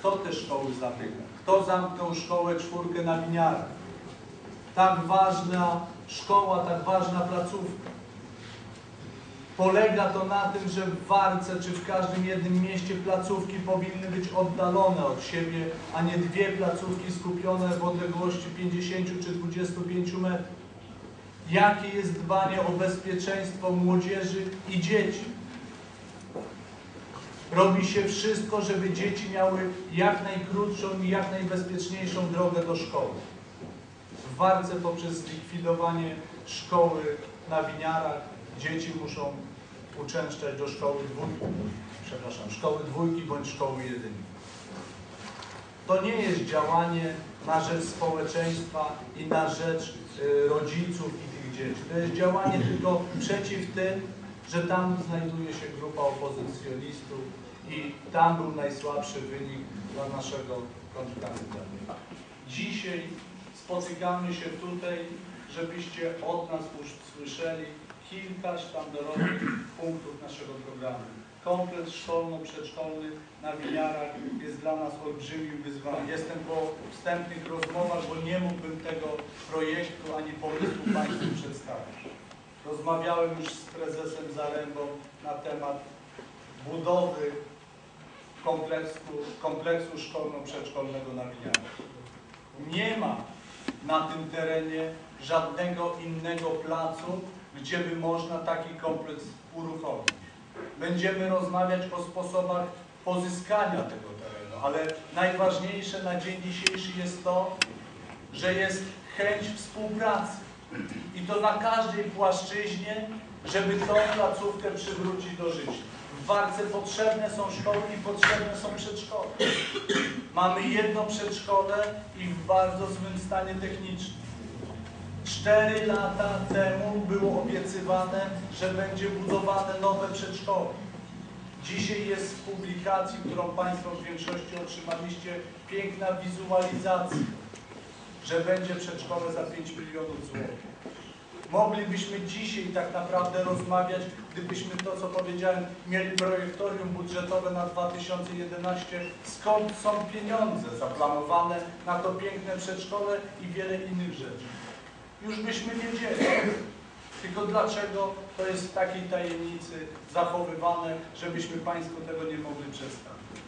Kto te szkoły zamyka? Kto zamknął szkołę czwórkę na liniarach? Tak ważna szkoła, tak ważna placówka. Polega to na tym, że w Warce czy w każdym jednym mieście placówki powinny być oddalone od siebie, a nie dwie placówki skupione w odległości 50 czy 25 metrów. Jakie jest dbanie o bezpieczeństwo młodzieży i dzieci? Robi się wszystko, żeby dzieci miały jak najkrótszą i jak najbezpieczniejszą drogę do szkoły. W Warce poprzez zlikwidowanie szkoły na winiarach dzieci muszą uczęszczać do szkoły dwójki, przepraszam, szkoły dwójki bądź szkoły jedynki. To nie jest działanie na rzecz społeczeństwa i na rzecz y, rodziców i tych dzieci. To jest działanie tylko przeciw tym, że tam znajduje się grupa opozycjonistów i tam był najsłabszy wynik dla naszego kontrkandydata. Dzisiaj spotykamy się tutaj, żebyście od nas usłyszeli kilkaś tam dorobnych punktów naszego programu. Kompleks szkolno-przedszkolny na Winiarach jest dla nas olbrzymim wyzwaniem. Jestem po wstępnych rozmowach, bo nie mógłbym tego projektu ani pomysłu Państwu przedstawić. Rozmawiałem już z prezesem Zarębą na temat budowy kompleksu, kompleksu szkolno-przedszkolnego na Winiarach. Nie ma na tym terenie żadnego innego placu, gdzie by można taki kompleks uruchomić. Będziemy rozmawiać o sposobach pozyskania tego terenu, ale najważniejsze na dzień dzisiejszy jest to, że jest chęć współpracy. I to na każdej płaszczyźnie, żeby tą placówkę przywrócić do życia. W Warce potrzebne są szkoły i potrzebne są przedszkola. Mamy jedno przedszkole i w bardzo złym stanie technicznym. Cztery lata temu było obiecywane, że będzie budowane nowe przedszkole. Dzisiaj jest w publikacji, którą Państwo w większości otrzymaliście, piękna wizualizacja, że będzie przedszkole za 5 milionów złotych. Moglibyśmy dzisiaj tak naprawdę rozmawiać, gdybyśmy to, co powiedziałem, mieli projektorium budżetowe na 2011, skąd są pieniądze zaplanowane na to piękne przedszkole i wiele innych rzeczy. Już byśmy wiedzieli. Tylko dlaczego to jest w takiej tajemnicy zachowywane, żebyśmy Państwu tego nie mogli przedstawić.